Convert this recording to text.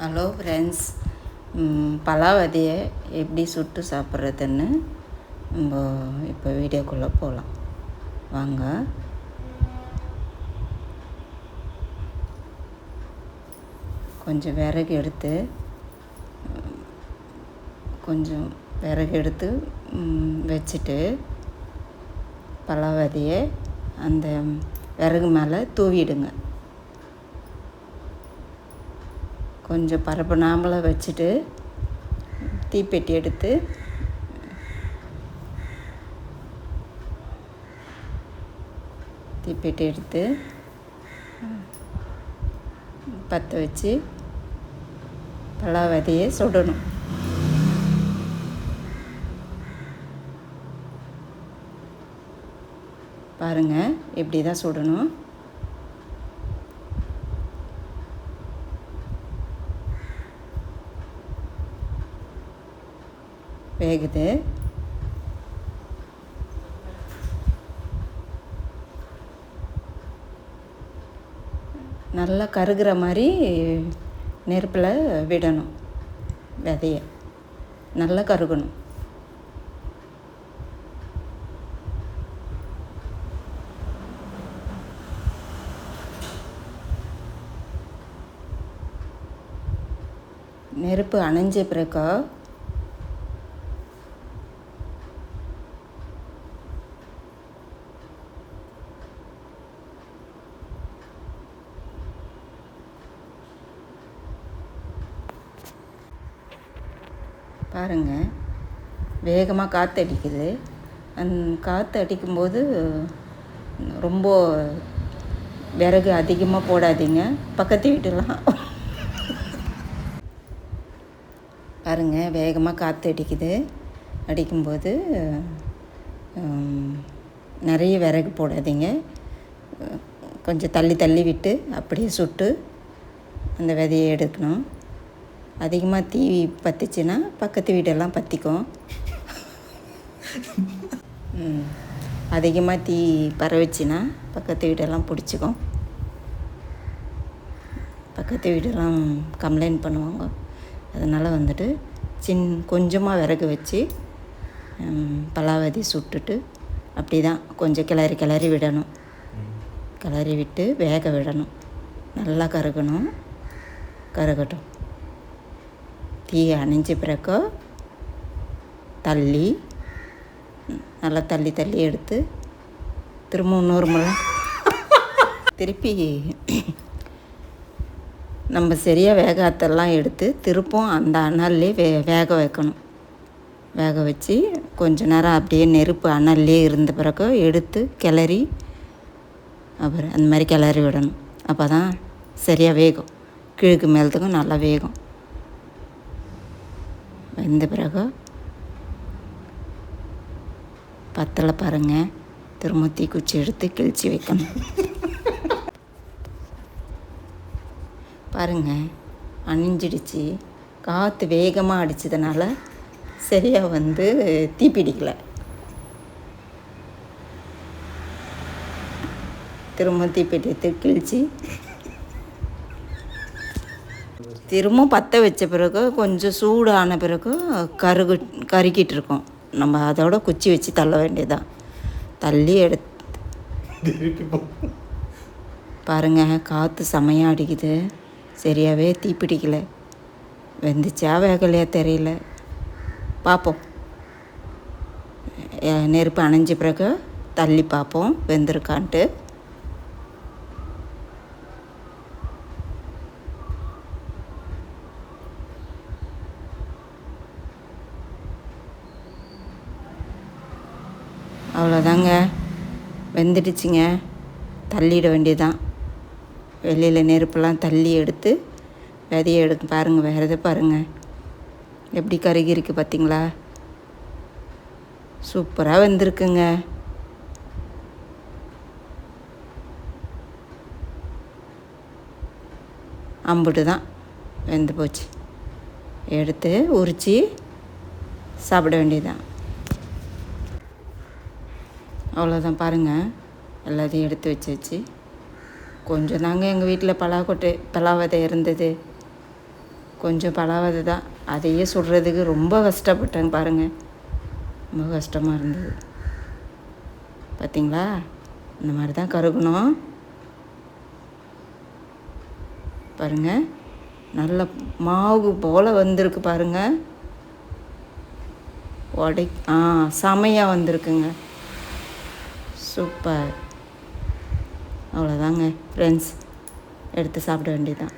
Hello friends பலாவதியை எப்படி சுட்டு சாப்பிட்றதுன்னு நம்ம இப்போ வீடியோக்குள்ளே போகலாம் வாங்க. கொஞ்சம் விறகு எடுத்து கொஞ்சம் விறகு எடுத்து வச்சுட்டு பலாவதியை அந்த விறகு மேலே தூவிடுங்க. கொஞ்சம் பரப்பு நாம்பளை வச்சுட்டு தீப்பெட்டி எடுத்து தீப்பெட்டி எடுத்து பற்ற வச்சு பலாவதியை சுடணும். பாருங்கள் இப்படி தான் சுடணும். வேகுது. நல்லா கருகிற மாதிரி நெருப்பில் விடணும். விதைய. நல்லா கருகணும். நெருப்பு அணைஞ்ச பிறகு பாருங்கள் வேகமாக காற்று அடிக்குது அந் காற்று அடிக்கும்போது ரொம்ப விறகு அதிகமாக போடாதீங்க. பக்கத்து வீட்டெல்லாம் பாருங்க வேகமாக காற்று அடிக்குது அடிக்கும்போது நிறைய விறகு போடாதீங்க. கொஞ்சம் தள்ளி தள்ளி விட்டு அப்படியே சுட்டு அந்த விதையை எடுக்கணும். அதிகமாக தீ பற்றிச்சுன்னா பக்கத்து வீடெல்லாம் பற்றிக்கும் அதிகமாக தீ பரவிச்சுன்னா பக்கத்து வீடெல்லாம் பிடிச்சிக்கும். பக்கத்து வீடெல்லாம் கம்ப்ளைண்ட் பண்ணுவாங்க. அதனால் வந்துட்டு சின் கொஞ்சமாக விறகு வச்சு பலாவதி சுட்டுட்டு அப்படி தான் கொஞ்சம் கிளறி கிளறி விடணும். கிளறி விட்டு வேக விடணும். நல்லா கருகணும். கருகட்டும். தீ அணைஞ்ச பிறகு தள்ளி நல்லா தள்ளி தள்ளி எடுத்து திரும்ப இன்னொரு முறை. திருப்பி நம்ம சரியாக வேகாத்தெல்லாம் எடுத்து திருப்பும் அந்த அனல்லே வே வேக வைக்கணும். வேக வச்சு கொஞ்ச நேரம் அப்படியே நெருப்பு அனல்லே இருந்த பிறகு எடுத்து கிளறி அப்புறம் அந்த மாதிரி கிளறி விடணும். அப்போ தான் சரியாக வேகும். கிழக்கு மேலத்துக்கும் நல்லா வேகும். வெந்த பிறகு பத்தில் பாருங்கள் திரும்ப தீக்குச்சி எடுத்து கிழிச்சி வைக்கணும். பாருங்கள் அணிஞ்சிடுச்சு. காற்று வேகமாக அடித்ததுனால சரியாக வந்து தீப்பிடிக்கலை திரும்ப தீப்பெட்டி எடுத்து கிழிச்சு திரும்ப பற்ற வச்ச பிறகு கொஞ்சம் சூடான பிறகு கருகு கருகிட்டு இருக்கும் நம்ம அதோட குச்சி வச்சு தள்ள வேண்டியதான் தள்ளி எடுத்து பாருங்க காற்று செமையாக அடிக்குது. சரியாகவே தீப்பிடிக்கல வெந்துச்சா வேகலையா தெரியல. பார்ப்போம் நெருப்பு அணைஞ்ச பிறகு தள்ளி பார்ப்போம் வெந்திருக்கான்ட்டு. அவ்வளோதாங்க. வெந்துடுச்சுங்க. தள்ளிட வேண்டியதுதான். வெளியில் நெருப்பெல்லாம் தள்ளி எடுத்து விதையை எடுத்து பாருங்கள் வேறு எதை பாருங்கள் எப்படி கருகி இருக்கு பார்த்தீங்களா? சூப்பராக வந்திருக்குங்க. அம்புட்டு தான் வெந்து போச்சு. எடுத்து உரித்து சாப்பிட வேண்டியதுதான். அவ்வளோதான் பாருங்கள் எல்லாத்தையும் எடுத்து வச்சாச்சு. கொஞ்சம் தாங்க எங்கள் வீட்டில் பலாக்கொட்டை பலாவதை இருந்தது. கொஞ்சம் பலாவதை தான். அதையே சுடுறதுக்கு ரொம்ப கஷ்டப்பட்டேங்க பாருங்கள் ரொம்ப கஷ்டமாக இருந்தது. பார்த்தீங்களா இந்த மாதிரி தான் கருகணும். பாருங்கள் நல்ல மாவு போல் வந்திருக்கு பாருங்கள் உடை ஆ செமையாக வந்திருக்குங்க. சூப்பர் அவ்வளோதாங்க ஃப்ரெண்ட்ஸ் எடுத்து சாப்பிட வேண்டியதுதான்.